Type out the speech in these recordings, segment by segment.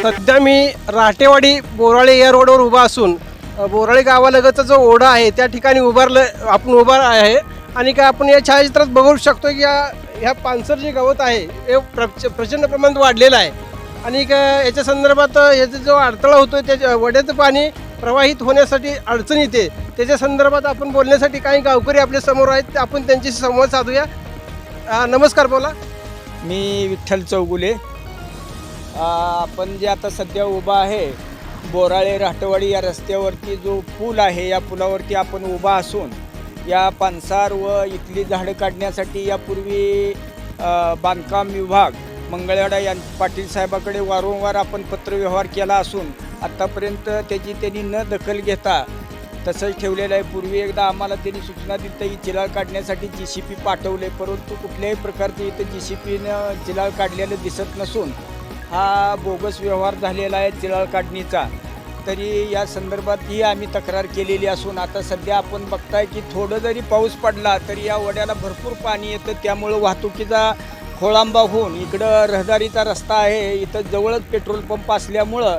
सध्या मी राटेवाडी बोराळे या रोडवर उभा असून बोराळे गावालगतचा जो ओढा आहे त्या ठिकाणी उभारलं आपण उभा आहे. आणि का आपण या छायाचित्रात बघू शकतो की या ह्या पानसर जे गवत आहे हे प्रच प्रचंड प्रमाणात वाढलेलं आहे. आणि का याच्या संदर्भात याचा जो अडथळा होतो त्याच्या वड्याचं पाणी प्रवाहित होण्यासाठी अडचण येते. त्याच्या संदर्भात आपण बोलण्यासाठी काही गावकरी आपल्यासमोर आहेत आपण त्यांच्याशी संवाद साधूया. नमस्कार बोला. मी विठ्ठल चौगुले. आपण जे आता सध्या उभा आहे बोराळे राहटवाडी या रस्त्यावरती जो पूल आहे या पुलावरती आपण उभा असून या पानसार व इथली झाडं काढण्यासाठी यापूर्वी बांधकाम विभाग मंगळवाडा यां पाटील साहेबाकडे वारंवार आपण पत्रव्यवहार केला असून आत्तापर्यंत त्याची त्यांनी न दखल घेता तसंच ठेवलेलं आहे. पूर्वी एकदा आम्हाला त्यांनी सूचना दिली की चिलाळ काढण्यासाठी जी सी पी पाठवले. परंतु कुठल्याही प्रकारचे इथं जी सी पीनं चिलाळ काढलेलं दिसत नसून हा बोगस व्यवहार झालेला आहे चिलाळ काढणीचा. तरी या संदर्भातही आम्ही तक्रार केलेली असून आता सध्या आपण बघताय की थोडं जरी पाऊस पडला तरी या वड्याला भरपूर पाणी येतं. त्यामुळं वाहतुकीचा खोळांबा होऊन इकडं रहदारीचा रस्ता आहे. इथं जवळच पेट्रोल पंप असल्यामुळं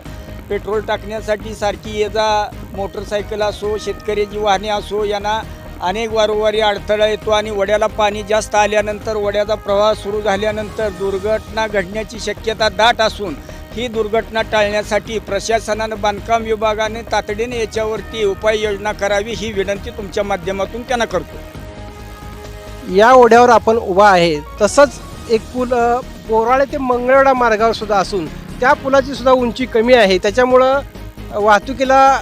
पेट्रोल टाकण्यासाठी सारखी ये जा मोटरसायकल असो शेतकऱ्याची वाहने असो यांना अनेक वारंवारी अडथळा येतो आणि वड्याला पाणी जास्त आल्यानंतर वड्याचा प्रवाह सुरू झाल्यानंतर दुर्घटना घडण्याची शक्यता दाट असून ही दुर्घटना टाळण्यासाठी प्रशासनानं बांधकाम विभागाने तातडीने याच्यावरती उपाययोजना करावी ही विनंती तुमच्या माध्यमातून त्यांना करतो. या ओढ्यावर आपण उभा आहे. तसंच एक पूल बोराळे ते मंगळवेढा मार्गावर सुद्धा असून त्या पुलाची सुद्धा उंची कमी आहे. त्याच्यामुळं वाहतुकीला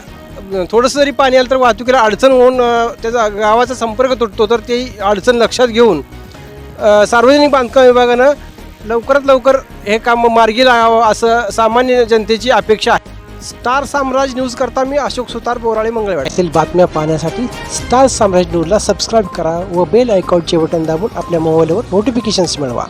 थोडंसं जरी पाणी आलं तर वाहतुकीला अडचण होऊन त्याचा गावाचा संपर्क तुटतो तर ती अडचण लक्षात घेऊन सार्वजनिक बांधकाम विभागानं लवकरात लवकर हे काम मार्गी लागावं असं सामान्य जनतेची अपेक्षा आहे. स्टार साम्राज्य न्यूज करता मी अशोक सुतार बोराळे मंगळवेढा येथील बातम्या पाहण्यासाठी स्टार साम्राज्य न्यूजला सबस्क्राईब करा व बेल आयकॉनचे बटन दाबून आपल्या मोबाईलवर नोटिफिकेशन्स मिळवा.